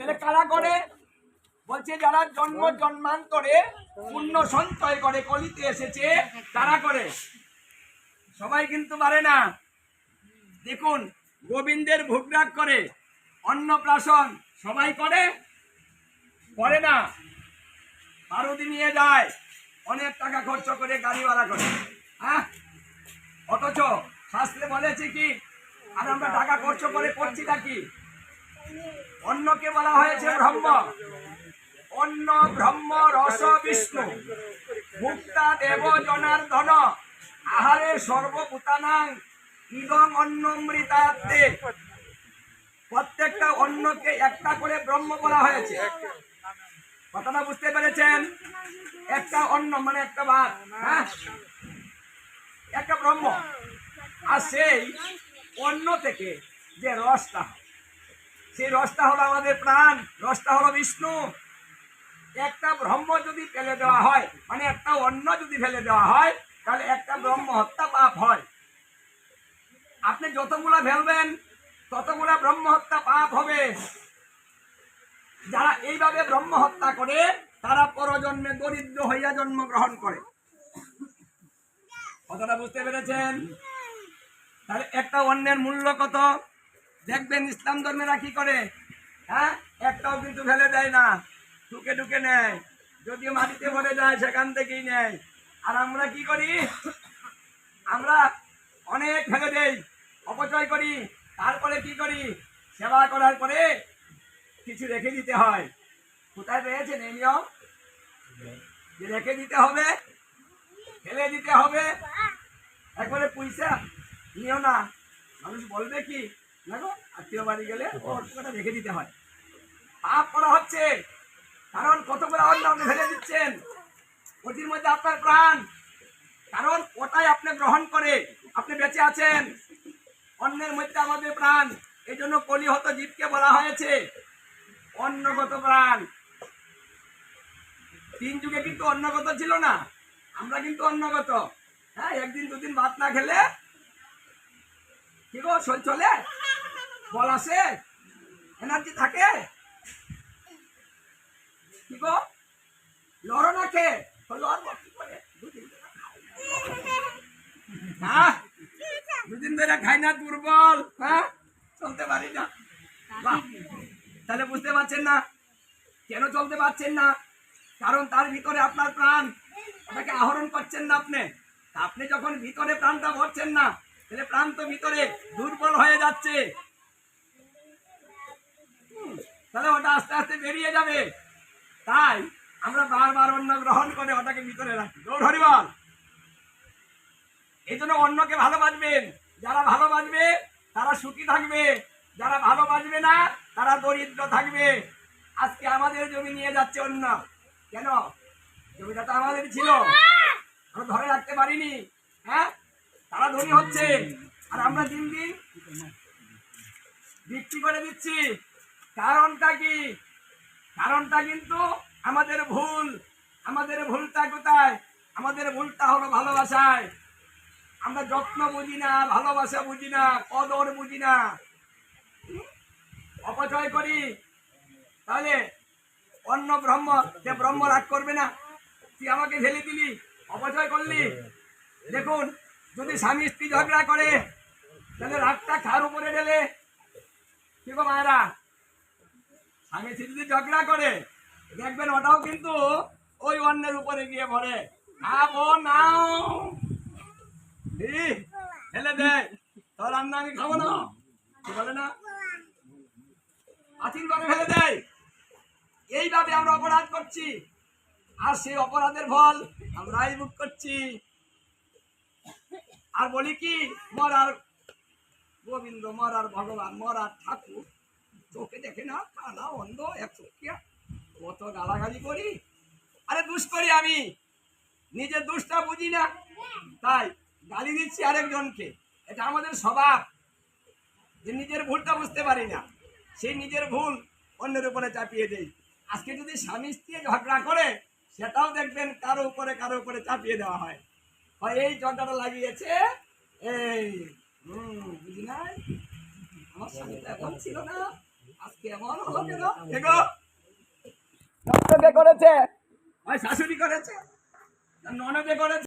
তাহলে কারা করে? বলছে যারা জন্ম জন্মান্তরে পুণ্য সঞ্চয় করে, কলিতে এসেছে, তারা করে? সবাই কিন্তু পারে না। দেখুন, গোবিন্দের ভোগরাগ করে, অন্নপ্রাশন সবাই করে? করে না। পারদি নিয়ে যায়, অনেক টাকা খরচ করে গাড়ি ভাড়া করে। হ্যাঁ? অথচ শাস্ত্রে বলেছে কি আর আমরা টাকা খরচ করে করছি নাকি? অন্নকে বলা হয়েছে ব্রহ্ম। অন্য ব্রহ্ম রস বিষ্ণু। মুক্তা দেব জনার্দন। আহারে সর্বভূতানাং। ইদং অন্নমৃতাত্তে প্রত্যেকটা অন্নকে একটা করে ব্রহ্ম বলা হয়েছে। কথাটা বুঝতে পেরেছেন? একটা অন্ন মানে একটা ভাত হ্যাঁ? একটা ব্রহ্ম। আর সেই অন্ন থেকে যে রসটা সেই রসটা হলো আমাদের প্রাণ, রসটা হলো বিষ্ণু। একটা ব্রহ্ম যদি ফেলে দেওয়া হয় মানে একটা অন্ন যদি ফেলে দেওয়া হয়, তাহলে একটা ব্রহ্ম হত্যা পাপ হয়। আপনি যতগুলা ফেলবেন, ততগুলা ব্রহ্ম হত্যা পাপ হবে। যারা এইভাবে ব্রহ্ম হত্যা করে, তারা পরজন্মে দরিদ্র হইয়া জন্মগ্রহণ করে। কথাটা বুঝতে পেরেছেন? তাহলে একটা অন্যের মূল্য কত? দেখবেন ইসলাম ধর্মেরা কি করে? হ্যাঁ? একটাও কিন্তু ফেলে দেয় না। ঢুকে ঢুকে নেয়। যদিও মাটিতে ভরে যায়, সেখান থেকেই নেয়। আর আমরা কি করি? আমরা অনেক ফেলে দেই, অপচয় করি। তারপরে কি করি? সেবা করার পরে কিছু রেখে দিতে হয়। কোথায় পেয়েছেন এই নিয়ম? রেখে দিতে হবে, ফেলে দিতে হবে। একবারে পয়সা নিও না। মানুষ বলবে কি, দেখো, আত্মীয় বাড়ি গেলে ওটা রেখে দিতে হয়। পাপ করা হচ্ছে, কারণ কতগুলো অন্ন আপনি ফেলে দিচ্ছেন। ওটির মধ্যে আপনার প্রাণ। কারণ ওটাই আপনি গ্রহণ করে আপনি বেঁচে আছেন। অন্যের মধ্যে আমাদের প্রাণ। এই জন্য কলিহত জীবকে বলা হয়েছে, অন্নগত প্রাণ। তিন যুগে কিন্তু অন্নগত ছিল না, আমরা কিন্তু অন্নগত। হ্যাঁ একদিন দুদিন ভাত না খেলে কি গো, শরীর চলে? বল আসে। এনার্জি থাকে? কি গো? লড়ো না কি। হ্যাঁ? দুদিন ধরে খাই না, দুর্বল। হ্যাঁ? চলতে পারি না। তাহলে বুঝতে পারছেন না? কেন চলতে পারছেন না? কারণ তার ভিতরে আপনার প্রাণ। ওটাকে আহরণ করছেন না আপনি। আপনি যখন ভিতরে প্রাণটা ভরছেন না তাহলে প্রান্ত ভিতরে দুর্বল হয়ে যাচ্ছে। তাহলে ওটা আস্তে আস্তে বেরিয়ে যাবে। তাই আমরা বারবার অন্ন গ্রহণ করে ওটাকে ভিতরে রাখি। দৌড় হরিবল, এই জন্য অন্যকে ভালোবাসবেন যারা ভালোবাসবে তারা সুখী থাকবে। যারা ভালোবাসবে না, তারা দরিদ্র থাকবে। আজকে আমাদের জমি নিয়ে যাচ্ছে অন্য কেন? জমিটা তো আমাদের ছিল। আমরা ধরে রাখতে পারিনি। হ্যাঁ? তারা ধনী হচ্ছে। আর আমরা দিন দিন বিক্রি করে দিচ্ছি। কারণটা কি? কারণটা কিন্তু আমাদের ভুল। আমাদের ভুলটা কোথায়? আমাদের ভুলটা হলো ভালোবাসায়। আমরা যত্ন বুঝি না, ভালোবাসা বুঝি না, কদর বুঝি না। অপচয় করি। তাহলে অন্য ব্রহ্ম সে ব্রহ্ম রাগ করবে না, তুই আমাকে ফেলে দিলি, অপচয় করলি। দেখুন যদি স্বামী স্ত্রী ঝগড়া করে, তাহলে রাগটা খার উপরে ঢেলে। কি গো মায়েরা? স্বামী স্ত্রী যদি ঝগড়া করে, দেখবেন ওটাও কিন্তু ওই অন্যের উপরে গিয়ে তোর রান্না আমি খাব না। বলে না? ফেলে দেয় এইভাবে আমরা অপরাধ করছি। আর সেই অপরাধের ফল আমরাই ভোগ করছি। আর বলি কি মরার গোবিন্দ মরার ভগবান মরার ঠাকুর, চোখে দেখে না, কানা অন্ধ, এক চোখিয়া। কত গালাগালি করি? আরে দুষ করি আমি। নিজের দুষ্টা বুঝি না। তাই গালি দিচ্ছি আরেকজনকে। এটা আমাদের স্বভাব। যে নিজের ভুলটা বুঝতে পারি না, সেই নিজের ভুল অন্যের উপরে চাপিয়ে দেই। আজকে যদি স্বামী স্ত্রী ঝগড়া করে, সেটাও দেখবেন কারও উপরে কারও উপরে চাপিয়ে দেওয়া হয়। হয় এই ঝগড়াটা লাগিয়েছে এই হুম বুঝি নাই আমার স্বামী তো এমন ছিল না আজকে এমন হলো কেন? দেখো। নষ্ট করেছে? ওই শাশুড়ি করেছে ননদে করেছে।